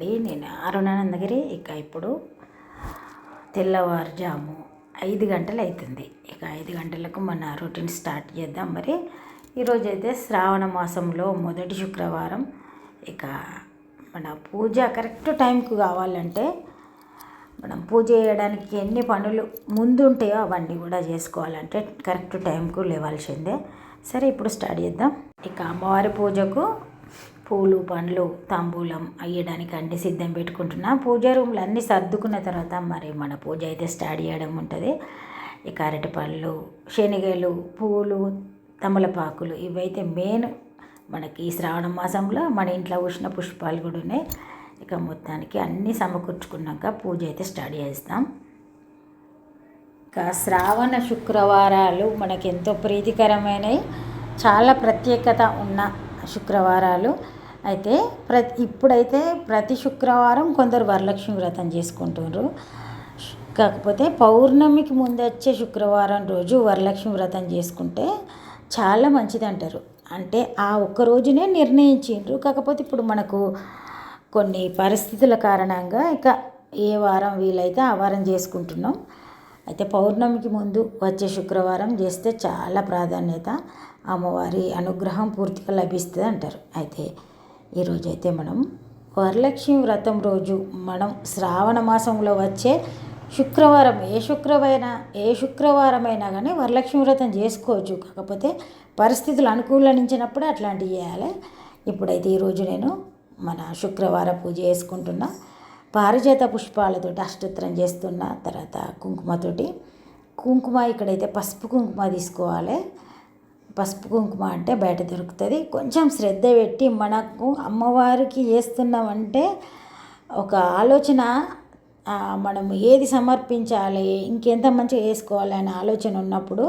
అండి. నేను అరుణానందగిరి. ఇక ఇప్పుడు తెల్లవారుజాము ఐదు గంటలు అవుతుంది ఇక ఐదు గంటలకు మన రొటీన్ స్టార్ట్ చేద్దాం. మరి ఈరోజు అయితే శ్రావణ మాసంలో మొదటి శుక్రవారం. ఇక మన పూజ కరెక్ట్ టైంకు కావాలంటే మనం పూజ చేయడానికి ఎన్ని పనులు ముందు ఉంటాయో అవన్నీ కూడా చేసుకోవాలంటే కరెక్ట్ టైంకు లేవాల్సిందే. సరే ఇప్పుడు స్టార్ట్ చేద్దాం. ఇక అమ్మవారి పూజకు పూలు పండ్లు తాంబూలం అయ్యడానికి అన్ని సిద్ధం పెట్టుకుంటున్నా. పూజ రూమ్లు అన్నీ సర్దుకున్న తర్వాత మరి మన పూజ అయితే స్టార్ట్ చేయడం ఉంటుంది. ఇక అరటి పళ్ళు శనగలు పూలు తమలపాకులు ఇవైతే మెయిన్ మనకి ఈ శ్రావణ మాసంలో మన ఇంట్లో ఉష్ణ పుష్పాలు కూడా ఉన్నాయి. ఇక మొత్తానికి అన్నీ సమకూర్చుకున్నాక పూజ అయితే స్టార్ట్ చేస్తాం. ఇక శ్రావణ శుక్రవారాలు మనకి ఎంతో ప్రీతికరమైనవి. చాలా ప్రత్యేకత ఉన్న శుక్రవారాలు. అయితే ప్రతి ఇప్పుడైతే ప్రతి శుక్రవారం కొందరు వరలక్ష్మి వ్రతం చేసుకుంటున్నారు కాకపోతే పౌర్ణమికి ముందు వచ్చే శుక్రవారం రోజు వరలక్ష్మి వ్రతం చేసుకుంటే చాలా మంచిది అంటారు అంటే ఆ ఒక్క రోజునే నిర్ణయించిండ్రు. కాకపోతే ఇప్పుడు మనకు కొన్ని పరిస్థితుల కారణంగా ఇక ఏ వారం వీలైతే ఆ వారం చేసుకుంటున్నాం. అయితే పౌర్ణమికి ముందు వచ్చే శుక్రవారం చేస్తే చాలా ప్రాధాన్యత అమ్మవారి అనుగ్రహం పూర్తిగా లభిస్తుంది అంటారు అయితే ఈరోజైతే మనం వరలక్ష్మి వ్రతం రోజు మనం శ్రావణ మాసంలో వచ్చే శుక్రవారం ఏ శుక్రవైనా ఏ శుక్రవారమైనా కానీ వరలక్ష్మి వ్రతం చేసుకోవచ్చు. కాకపోతే పరిస్థితులు అనుకూలించినప్పుడు అట్లాంటివి చేయాలి. ఇప్పుడైతే ఈరోజు నేను మన శుక్రవారం పూజ చేసుకుంటున్నా. పారిజాత పుష్పాలతోటి అష్టోత్తరం చేస్తున్న. తర్వాత కుంకుమతోటి కుంకుమ ఇక్కడైతే పసుపు కుంకుమ తీసుకోవాలి. పసుపు కుంకుమ అంటే బయట దొరుకుతుంది. కొంచెం శ్రద్ధ పెట్టి మనకు అమ్మవారికి చేస్తున్నామంటే ఒక ఆలోచన మనం ఏది సమర్పించాలి ఇంకెంత మంచిగా వేసుకోవాలి అనే ఆలోచన ఉన్నప్పుడు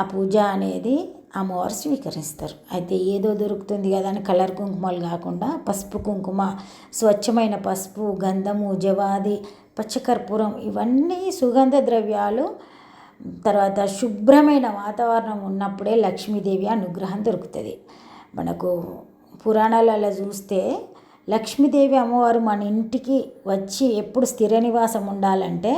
ఆ పూజ అనేది అమ్మవారు స్వీకరిస్తారు. అయితే ఏదో దొరుకుతుంది కదా అని కలర్ కుంకుమలు కాకుండా పసుపు కుంకుమ స్వచ్ఛమైన పసుపు గంధము జవాది పచ్చకర్పూరం ఇవన్నీ సుగంధ ద్రవ్యాలు తర్వాత శుభ్రమైన వాతావరణం ఉన్నప్పుడే లక్ష్మీదేవి అనుగ్రహం దొరుకుతుంది. మనకు పురాణాలలో చూస్తే లక్ష్మీదేవి అమ్మవారు మన ఇంటికి వచ్చి ఎప్పుడు స్థిర నివాసం ఉండాలంటే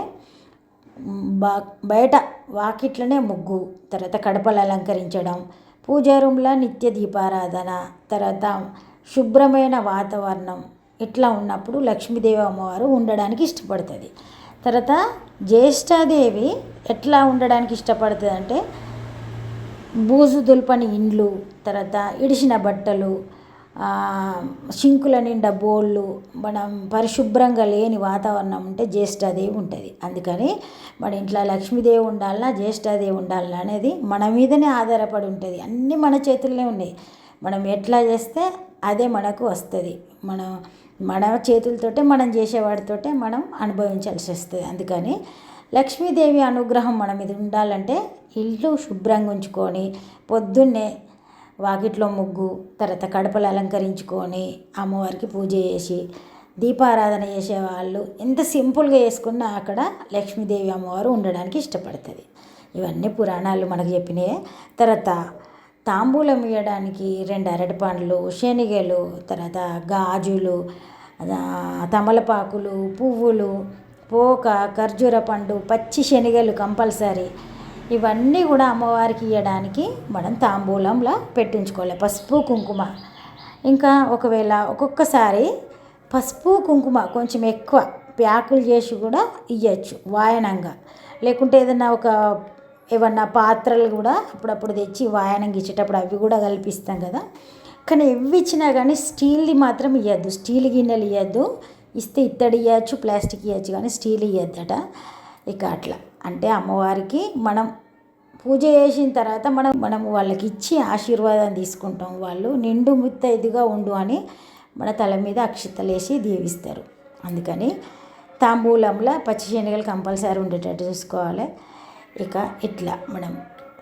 బా బయట వాకిట్లనే ముగ్గు తర్వాత కడపలు అలంకరించడం పూజా రూమ్లో నిత్య దీపారాధన తర్వాత శుభ్రమైన వాతావరణం ఇట్లా ఉన్నప్పుడు లక్ష్మీదేవి అమ్మవారు ఉండడానికి ఇష్టపడుతుంది. తర్వాత జ్యేష్ఠాదేవి ఎట్లా ఉండడానికి ఇష్టపడుతుంది అంటే బూజు దుల్పని ఇండ్లు తర్వాత ఇడిసిన బట్టలు ఆ, సింకుల నిండా బోళ్ళు మనం పరిశుభ్రంగా లేని వాతావరణం ఉంటే జ్యేష్ఠాదేవి ఉంటుంది. అందుకని మన ఇంట్లో లక్ష్మీదేవి ఉండాలన్నా జ్యేష్ఠాదేవి ఉండాలన్నా అనేది మన మీదనే ఆధారపడి ఉంటుంది. అన్నీ మన చేతుల్లోనే ఉన్నాయి. మనం ఎట్లా చేస్తే అదే మనకు వస్తుంది. మనం మన చేతులతోటే మనం చేసేవాడితోటే మనం అనుభవించాల్సి వస్తుంది. అందుకని లక్ష్మీదేవి అనుగ్రహం మన మీద ఉండాలంటే ఇల్లు శుభ్రంగా ఉంచుకొని పొద్దున్నే వాకిట్లో ముగ్గు తర్వాత కడపలు అలంకరించుకొని అమ్మవారికి పూజ చేసి దీపారాధన చేసేవాళ్ళు ఎంత సింపుల్గా చేసుకున్నా అక్కడ లక్ష్మీదేవి అమ్మవారు ఉండడానికి ఇష్టపడుతుంది. ఇవన్నీ పురాణాలు మనకు చెప్పినాయి. తర్వాత తాంబూలం ఇవ్వడానికి రెండు అరటి పండ్లు శనగలు తర్వాత గాజులు తమలపాకులు పువ్వులు పోక ఖర్జూర పండు పచ్చి శనగలు కంపల్సరీ. ఇవన్నీ కూడా అమ్మవారికి ఇవ్వడానికి మనం తాంబూలంలో పెట్టించుకోవాలి. పసుపు కుంకుమ. ఇంకా ఒకవేళ ఒక్కొక్కసారి పసుపు కుంకుమ కొంచెం ఎక్కువ ప్యాకులు చేసి కూడా ఇవ్వచ్చు వాయనంగా. లేకుంటే ఏదైనా ఒక ఏమన్నా పాత్రలు కూడా అప్పుడప్పుడు తెచ్చి వాయనం ఇచ్చేటప్పుడు అవి కూడా కల్పిస్తాం కదా. కానీ ఇవి ఇచ్చినా కానీ స్టీల్ది మాత్రం ఇవ్వద్దు స్టీల్ గిన్నెలు ఇవ్వద్దు ఇస్తే ఇత్తడి ఇవ్వచ్చు ప్లాస్టిక్ ఇవ్వచ్చు కానీ స్టీల్ ఇవ్వద్దట ఇక అట్లా. అంటే అమ్మవారికి మనం పూజ చేసిన తర్వాత మనం మనం వాళ్ళకి ఇచ్చి ఆశీర్వాదం తీసుకుంటాం. వాళ్ళు నిండు ముత్తైదుగా ఉండు అని మన తల మీద అక్షితలేసి దీవిస్తారు. అందుకని తాంబూలంలో పచ్చి శనగలు కంపల్సరీ ఉండేటట్టు చూసుకోవాలి. ఇక ఇట్లా మనం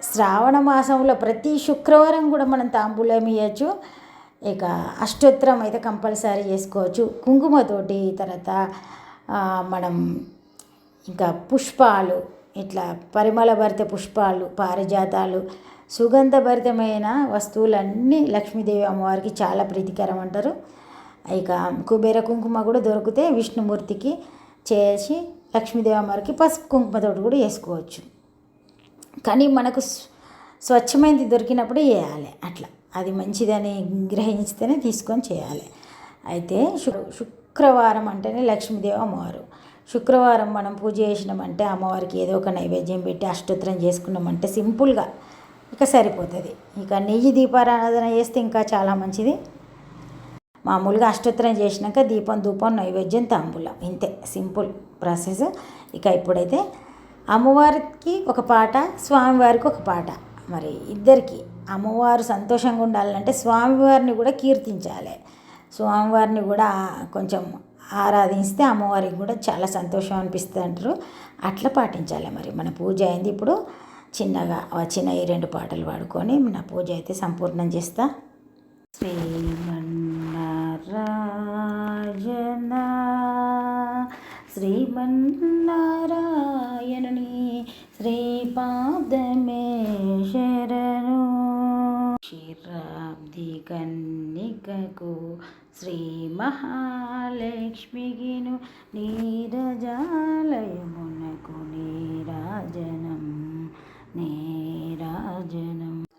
శ్రావణ మాసంలో ప్రతి శుక్రవారం కూడా మనం తాంబూలం ఇవ్వచ్చు ఇక అష్టోత్తరం అయితే కంపల్సరీ చేసుకోవచ్చు. కుంకుమతోటి తర్వాత మనం ఇంకా పుష్పాలు ఇట్లా పరిమళభరిత పుష్పాలు పారిజాతాలు సుగంధభరితమైన వస్తువులన్నీ లక్ష్మీదేవి అమ్మవారికి చాలా ప్రీతికరం అంటారు. ఇక కుబేర కుంకుమ కూడా దొరికితే విష్ణుమూర్తికి చేసి లక్ష్మీదేవి అమ్మవారికి పసుపు కుంకుమతోటి కూడా వేసుకోవచ్చు. కానీ మనకు స్వచ్ఛమైనది దొరికినప్పుడు చేయాలి. అట్లా. అది మంచిదని గ్రహించితేనే తీసుకొని చేయాలి. అయితే శు- శుక్రవారం అంటేనే లక్ష్మీదేవి అమ్మవారు. శుక్రవారం మనం పూజ చేసినామంటే అమ్మవారికి ఏదో ఒక నైవేద్యం పెట్టి అష్టోత్తరం చేసుకున్నామంటే సింపుల్గా ఇక సరిపోతుంది. ఇక నెయ్యి దీపారాధన చేస్తే ఇంకా చాలా మంచిది. మామూలుగా అష్టోత్తరం చేసినాక దీపం ధూపం నైవేద్యం తాంబూలం. ఇంతే. Simple process. ఇక ఇప్పుడైతే అమ్మవారికి ఒక పాట స్వామివారికి ఒక పాట. మరి ఇద్దరికి అమ్మవారు సంతోషంగా ఉండాలంటే స్వామివారిని కూడా కీర్తించాలి. స్వామివారిని కూడా కొంచెం ఆరాధిస్తే అమ్మవారికి కూడా చాలా సంతోషం అనిపిస్తుంది అంటారు. అట్లా పాటించాలి మరి. మన పూజ అయింది ఇప్పుడు చిన్నగా వచ్చిన ఈ రెండు పాటలు పాడుకొని నా పూజ అయితే సంపూర్ణం చేస్తా. శ్రీమన్నారాయణ శ్రీమన్నారా శ్రీపాదమే శరణు క్షీరాబ్ది కన్నికకు శ్రీ మహాలక్ష్మికిను నీరజాలయము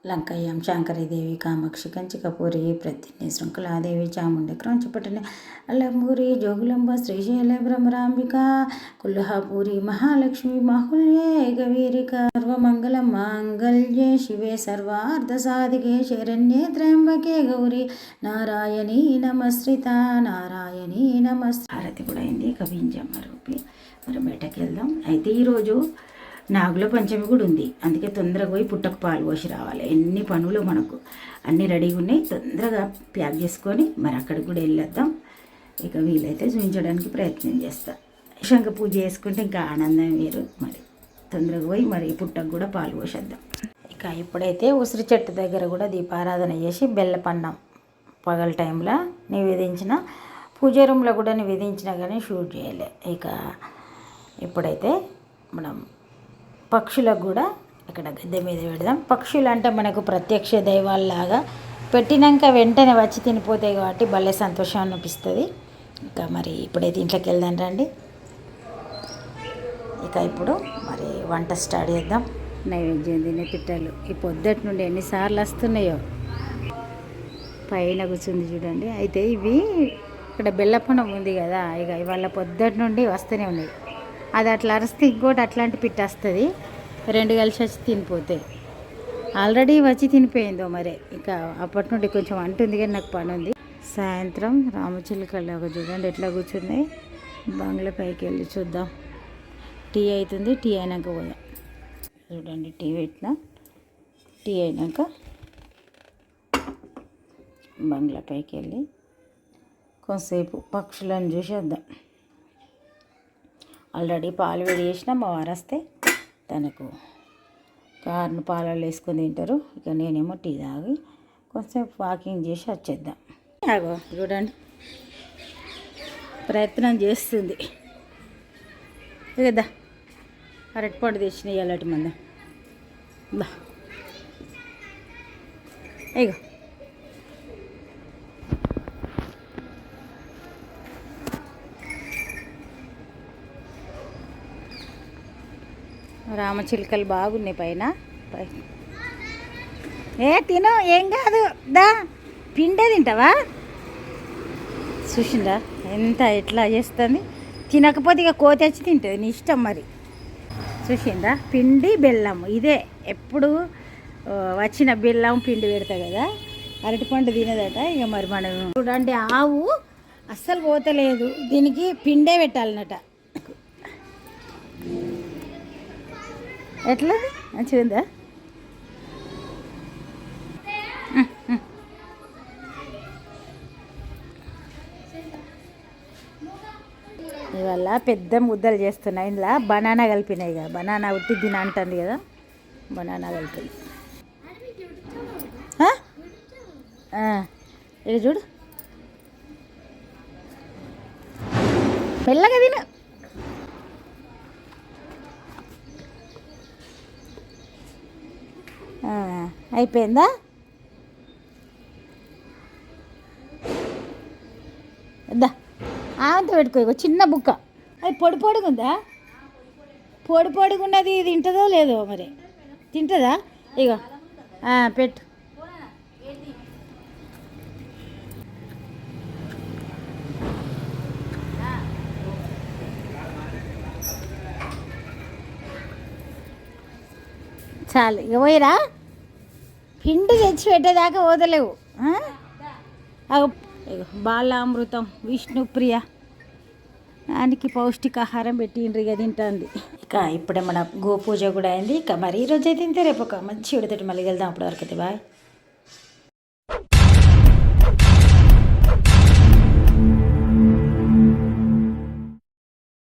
లంకయ్యం శాంకరీదేవి కామాక్షి కంచికపూరి ప్రతిని శృంఖలాదేవి చాముండి క్రంచపట్టని అల్లమూరి జోగులంబ శ్రీశైల భ్రమరాంబిక కుల్హాపూరి మహాలక్ష్మి మాహుల్యే గవీరిక సర్వమంగళ మాంగళ్యే శివే సర్వార్థ సాధికే శరణ్యే త్ర్యంబకే గౌరి నారాయణీ నమశ్రిత నారాయణీ నమస్ హారతి కూడా అయింది కవించమ్మ రూపి. మరి బయటకు వెళ్దాం అయితే ఈరోజు నాగుల పంచమి కూడా ఉంది. అందుకే తొందరగా పోయి పుట్టకు పాలు పోసి రావాలి. ఎన్ని పనులు మనకు. అన్నీ రెడీగా ఉన్నాయి. తొందరగా ప్యాక్ చేసుకొని మరి అక్కడికి కూడా వెళ్ళేద్దాం. ఇక వీలైతే చూపించడానికి ప్రయత్నం చేస్తా. శంఖ పూజ చేసుకుంటే ఇంకా ఆనందం వేరు మరి. తొందరగా పోయి మరి పుట్టకు కూడా పాలు పోసేద్దాం. ఇక ఇప్పుడైతే ఉసిరి చెట్టు దగ్గర కూడా దీపారాధన చేసి బెల్లపన్నం పగల టైంలో నివేదించిన పూజ రూమ్లో కూడా నివేదించినా కానీ షూట్ చేయలే. ఇక ఇప్పుడైతే మనం పక్షులకు కూడా ఇక్కడ గద్దె మీద పెడదాం. పక్షులు అంటే మనకు ప్రత్యక్ష దైవాల్లాగా పెట్టినాక వెంటనే వచ్చి తినిపోతాయి కాబట్టి భలే సంతోషం అనిపిస్తుంది. ఇంకా మరి ఇప్పుడైతే ఇంట్లోకి వెళ్దాం రండి. ఇక ఇప్పుడు మరి వంట స్టార్ట్ చేద్దాం. నైవేద్యం తినే పిట్టలు. ఈ పొద్దుటి నుండి ఎన్నిసార్లు వస్తున్నాయో? పైన కూర్చుంది చూడండి. అయితే ఇవి ఇక్కడ బెల్లపనం ఉంది కదా ఇక ఇవాళ పొద్దుటి నుండి వస్తూనే ఉన్నాయి. అది అట్లా అరిస్తే ఇంకోటి అట్లాంటి పిట్ట వస్తుంది. రెండు కలిసి వచ్చి తినిపోతాయి ఆల్రెడీ వచ్చి తినిపోయిందో మరి. ఇక అప్పటి నుండి కొంచెం అంటుంది కానీ నాకు పని ఉంది. సాయంత్రం రామచిలుకలాగా చూడండి ఎట్లా కూర్చున్నాయి? బంగ్లా పైకి వెళ్ళి చూద్దాం. టీ అవుతుంది. టీ అయినాక పోదాం. చూడండి టీ పెట్టిన. టీ అయినాక బంగ్లా పైకి వెళ్ళి కొంతసేపు పక్షులను చూసి వద్దాం ఆల్రెడీ పాలు వేడి చేసిన మా వారస్తే తనకు కార్ను పాలలో వేసుకొని తింటారు. ఇక నేనేమో టీ తాగి కొంచెంసేపు వాకింగ్ చేసి వచ్చేద్దాం. అగో చూడండి. ప్రయత్నం చేస్తుంది. కదా అరటిపండు తెచ్చిన అలాంటి మంద. ఇగో. రామచిలుకలు బాగున్నాయి పైన. పై. ఏ తిను ఏం కాదు. దా పిండే తింటావా? చూసిందా ఎంత ఎట్లా చేస్తుంది? తినకపోతే ఇక కోతి వచ్చి తింటుంది నీ ఇష్టం మరి. చూసిందా పిండి బెల్లం ఇదే. ఎప్పుడు వచ్చిన బెల్లం పిండి పెడతా కదా అరటిపండు తినదట ఇక మరి మనం చూడండి ఆవు అస్సలు పోతలేదు. దీనికి పిండే పెట్టాలన్నట. ఎట్లా? మంచిగా ఉందా ఇవాళ పెద్ద ముద్దలు చేస్తున్నాయి. ఇందులో బనానా కలిపినాయి కదా బనానా ఉట్టి తిన అంటుంది కదా. బనానా కలిపి. ఇది ఇక చూడు. మెల్లగా తిన. ఆ, దా. ఆమెతో పెట్టుకో ఇగో చిన్న బుక్క. అది పొడి పొడుగుందా? పొడి పొడుగున్నది తింటుందో లేదో మరి? తింటుందా? ఇగో పెట్టు. చాలు. ఇక పోయిరా? పిండి తెచ్చి పెట్టేదాకా వదలేవు అగో, బాలామృతం విష్ణుప్రియ. దానికి పౌష్టికాహారం పెట్టిండ్రు ఇక తింటుంది. ఇక ఇప్పుడే మన గోపూజ కూడా అయింది. ఇక మరి ఈరోజు అయితే ఇంతే రేపు ఒక మంచి విడతటి మళ్ళీ వెళ్దాం అప్పటివరకు అయితే బాయ్.